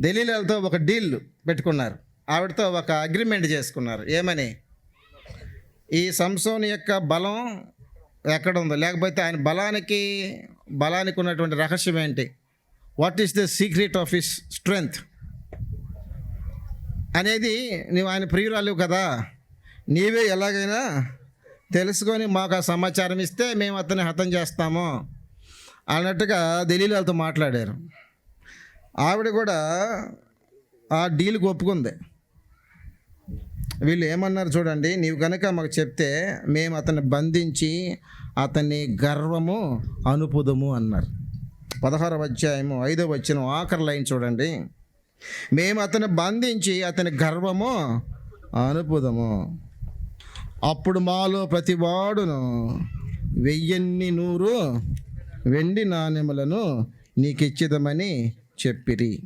దళీలతో ఒక డీల్ పెట్టుకున్నారు. ఆవిడతో ఒక అగ్రిమెంట్ చేసుకున్నారు. ఏమని? ఈ సంసోని యొక్క బలం ఎక్కడ ఉందో లేకపోతే ఆయన బలానికి బలానికి ఉన్నటువంటి రహస్యం ఏంటి? What is the secret of his strength అనేది నువ్వు ఆయన ప్రియురాలు కదా. నీవే ఎలాగైనా తెలుసుకొని మాకు ఆ సమాచారం ఇస్తే మేము అతన్ని హతం చేస్తాము అన్నట్టుగా దలీలాలతో మాట్లాడారు. ఆవిడ కూడా ఆ డీల్కి ఒప్పుకుంది. వీళ్ళు ఏమన్నారు చూడండి నీవు కనుక మాకు చెప్తే మేము అతన్ని బంధించి అతన్ని గర్వము అనుపుదము అన్నారు. పదహారవ అధ్యాయము ఐదవ వచ్చిన ఆఖరి లైన్ చూడండి. మేము అతన్ని బంధించి అతని గర్వము అనుపుదము. అప్పుడు మాలో ప్రతివాడును వెయ్యిన్ని నూరు వెండి నాణెములను నీకు ఇచ్చిదమని చెప్పిరి.